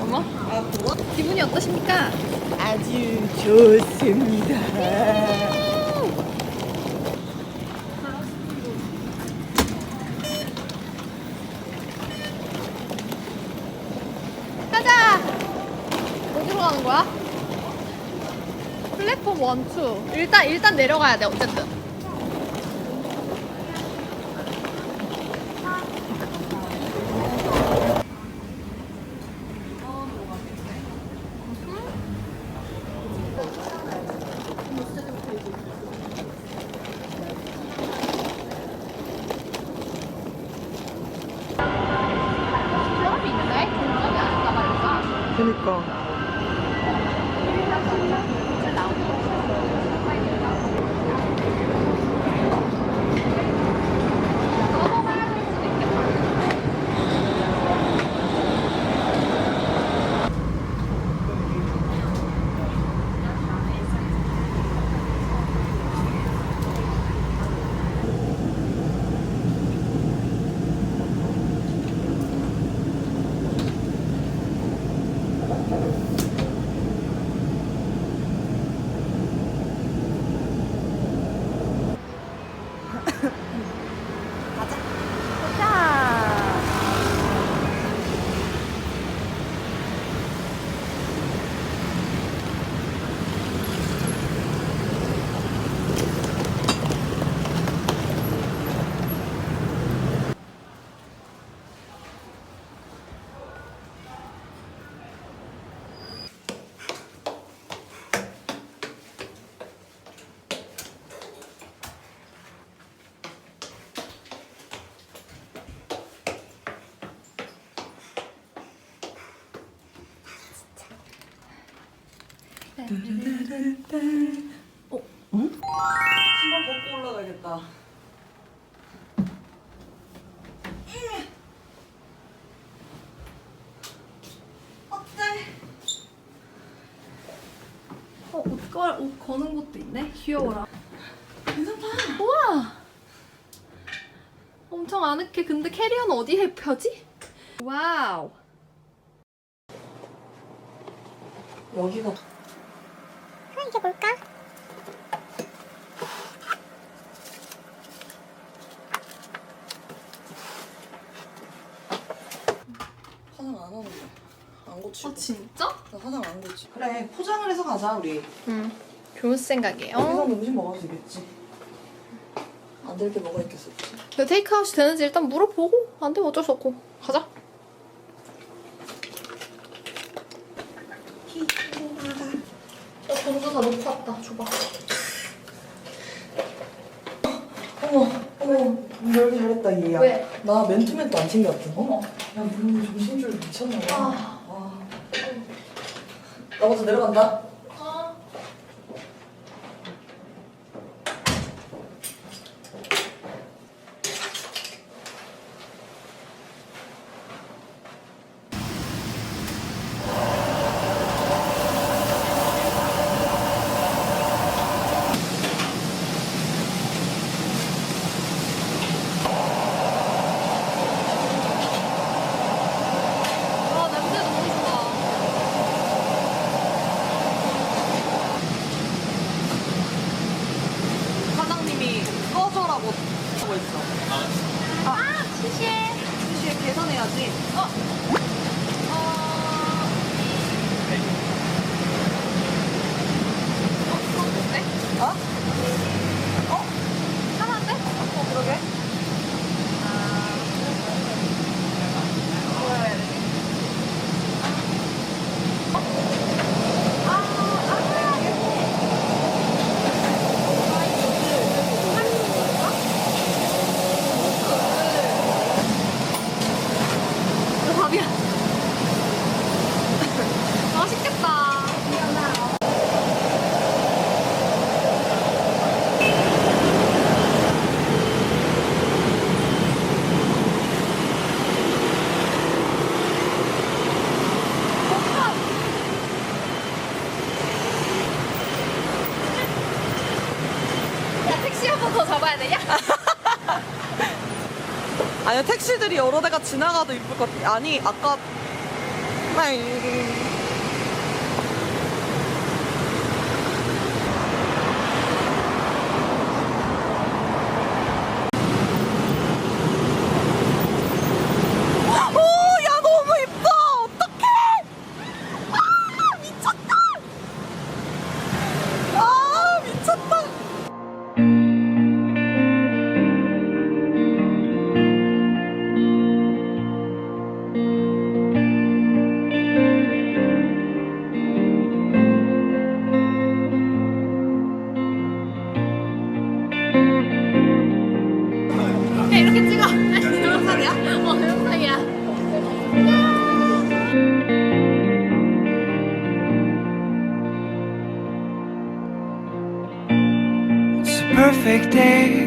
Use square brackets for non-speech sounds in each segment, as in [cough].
어머? 아, 그거? 기분이 어떠십니까? 아주 좋습니다. 가자! 뭐 어디로 가는 거야? 플랫폼 원투 일단, 일단 내려가야 돼, 어쨌든. 신발 벗고 올라가야겠다. 어때? 어, 옷, 걸, 옷 거는 곳도 있네? 귀여워라. 괜찮다. 우와! 엄청 아늑해. 근데 캐리어는 어디에 펴지? 와우. 여기가 이제 뭘까? 화장 안 하는데. 안 고치고. 어, 진짜? 나 화장 안 고치. 그래, 포장을 해서 가자, 우리. 응. 좋은 생각이에요. 여기서 음식 먹어도 되겠지. 안될게 뭐가 있겠어. 근데 테이크아웃이 되는지 일단 물어보고 안 되면 어쩔 수 없고 가자. 어, 점수 다 높았다. 줘봐. 어머, 어머, 열기 잘했다, 얘야. 왜? 나 맨투맨도 안 챙겨왔대. 어머. 야, 물 정신줄 미쳤나 봐. 아. 와. 나 먼저 내려간다. 어. 아, 냄새 너무 좋아. 사장님이 꺼져라고 하고 있어. 아, 시시해. 수시에 계산해야지. 어. 어. 어, 그런데? 어? 어? 하나인데? 어, 그러게. 이거 밥이야. 맛있겠다. 야, 택시 한 번 더 잡아야 되냐? 아니 택시들이 여러 대가 지나가도 이쁠 것 같아. 아니 아까 아 It's a perfect day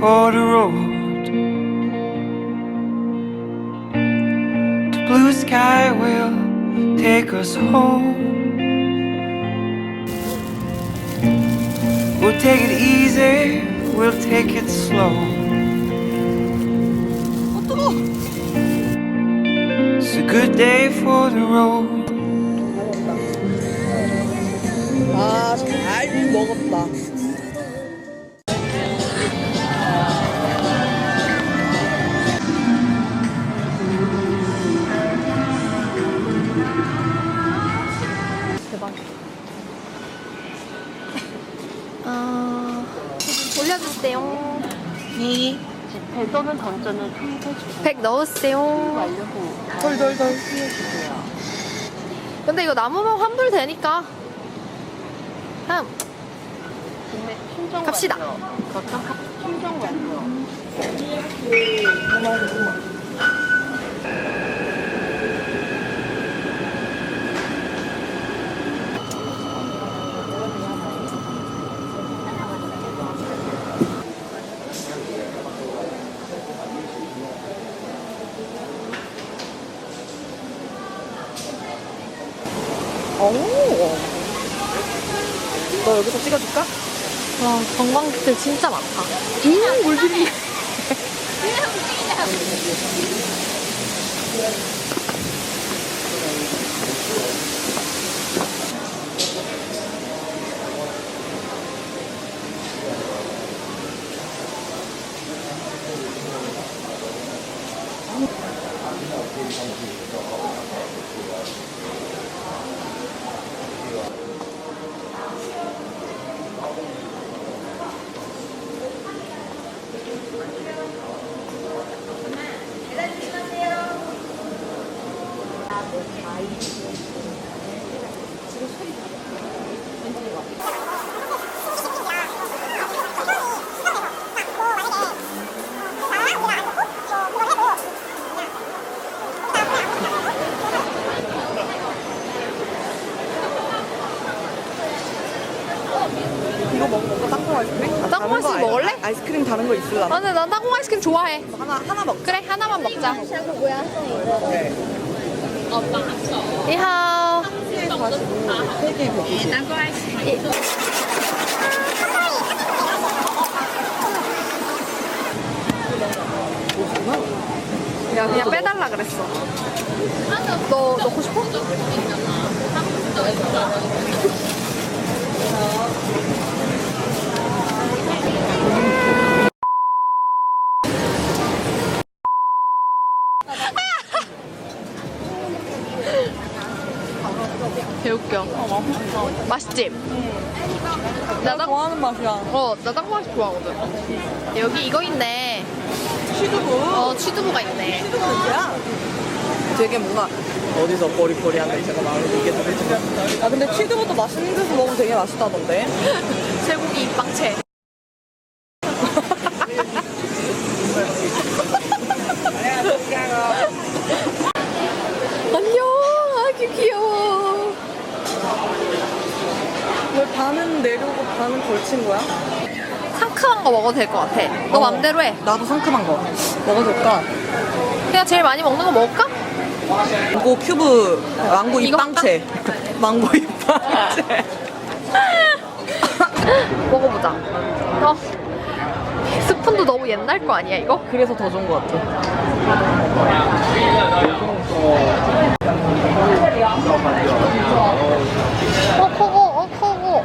for the road. The blue sky will take us home. We'll take it easy, we'll take it slow. It's a good day for the road. 아, 잘 먹었다. 아, 올려주세요. 이. 배도는 던전을 통과해주세요. 100 넣으세요. 완료 후 덜덜덜. 근데 이거 남으면 환불 되니까. 그냥 근데 충전 갑시다. 완료. 거점 합- 충전 완료. 오. 너 여기서 찍어줄까? 와, 관광객들 진짜 많다. 음, 물들이. 이거 먹어볼까? 땅콩 아이스크림? 아, 땅콩 다른 거 아이스크림 다른 거 있을라나? 아, 근데 난 땅콩 아이스크림 좋아해. 하나, 하나 먹자. 그래, 하나만 먹자. 네. 니하오. 3개 190. 야, 그냥 빼달라 그랬어. 너 넣고 싶어? [laughs] 맛있지? 나 땅, 좋아하는 맛이야. 어, 나 땅콩 맛이 좋아하거든. 여기 이거 있네. 취두부. 어, 취두부가 있네. 취두부 뭐야? 되게 뭔가 어디서 보리보리한 냄새가 나는 이게 도대체 뭐야? 아 근데 취두부도 맛있는 데서 먹으면 되게 맛있다던데. [laughs] 쇠고기 입방채. 안녕, 아기 귀여워. 왜 반은 내려오고 반은 걸친 거야? 상큼한 거 먹어도 될 것 같아. 너 어. 맘대로 해. 나도 상큼한 거 먹어줄까? 그냥 제일 많이 먹는 거 먹을까? 망고 큐브 망고 이거 입빵채 [laughs] 망고 입빵채 [laughs] 먹어보자. 어. 스푼도 너무 옛날 거 아니야, 이거? 그래서 더 좋은 것 같아 어, 커고, 어, 커고.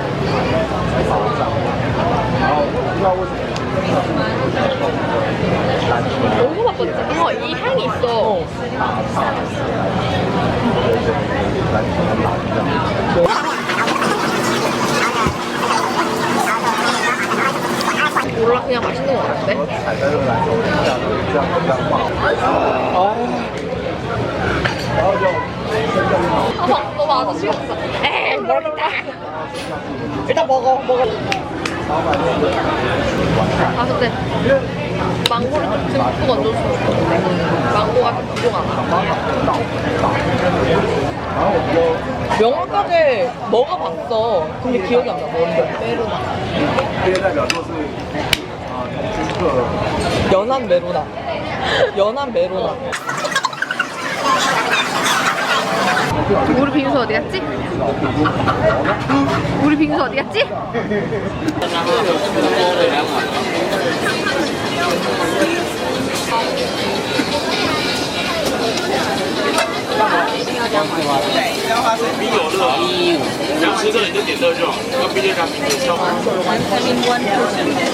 너무 바쁘지? 어, 이 향이 있어. 몰라, 그냥 맛있는 거 같은데? 아, 너무 아저씨였어. 에이, 모르겠다. 일단 먹어 먹어. 아 근데 망고를 듬뿍 얹어서 망고가 좀 듬뿍 안 와. 명월까지 먹어봤어. 근데 기억이 안나 뭔데? 메로나. 연한 메로나. 연한 메로나. 우리 빙수 어디 갔지? 우리 빙수 어디 갔지?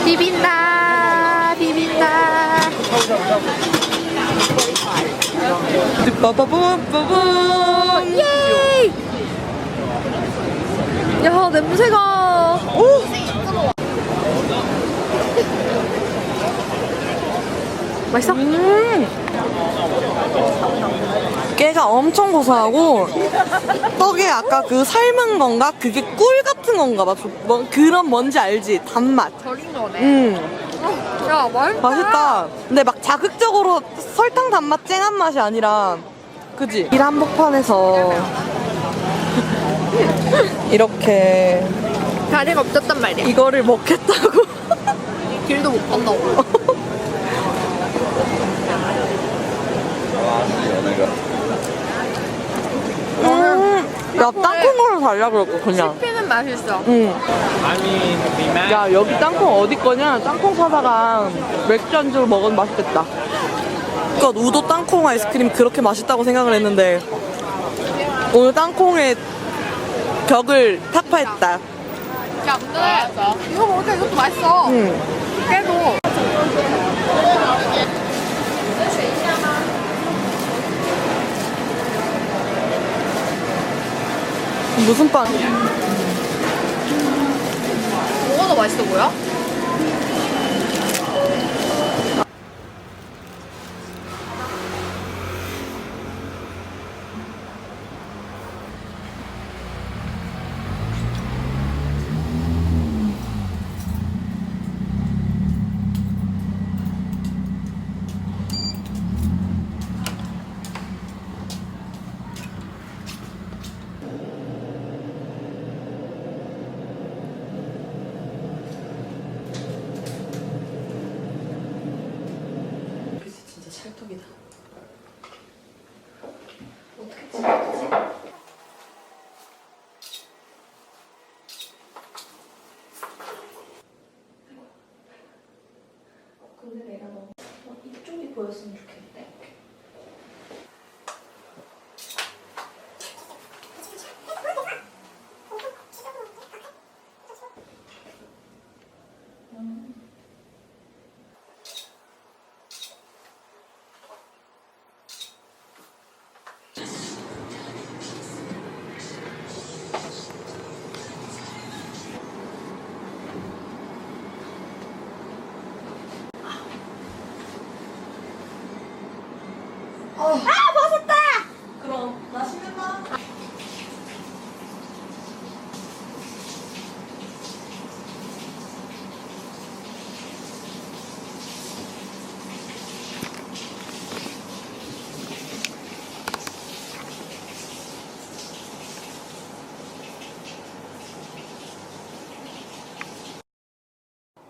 비빈다 비빈다 빠바밤 예! 야 냄새가 [laughs] 맛있어? 음. 깨가 엄청 고소하고 떡에 아까 그 삶은 건가? 그게 꿀 같은 건가 봐. 뭐, 그런 뭔지 알지? 단맛. 절인 거네 음. 야 맛있다 맛있다. 근데 막 자극적으로 설탕 단맛 쨍한 맛이 아니라 그지? 일 한복판에서 [laughs] 이렇게 다리가 없었단 말이야. 이거를 먹겠다고. [laughs] 길도 못 건너고. 음, 야 땅콩으로 달라 그럴거 그냥 씹히는 맛있어 응. 야 여기 땅콩 어디 거냐? 땅콩 사다가 맥주 안주로 먹으면 맛있겠다. 그니까 우도 땅콩 아이스크림 그렇게 맛있다고 생각을 했는데 오늘 땅콩의 벽을 타파했다. 야 근데 이거 먹으니까 이것도 맛있어 응. 깨도 무슨 빵? 뭐가 더 맛있어 보여? 근데 내가 너무 어, 이쪽이 보였으면 좋겠어. 그럼 맛있는 거.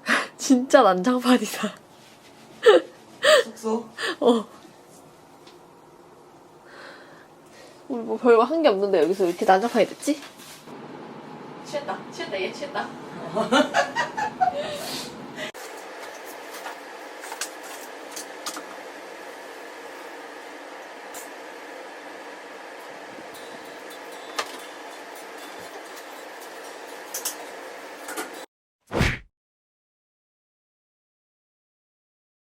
[laughs] 진짜 난장판이다 숙소. 어. 우리 뭐 별거 한 게 없는데 여기서 왜 이렇게 난장판이 됐지? 취했다. 취했다. 얘 취했다. [laughs]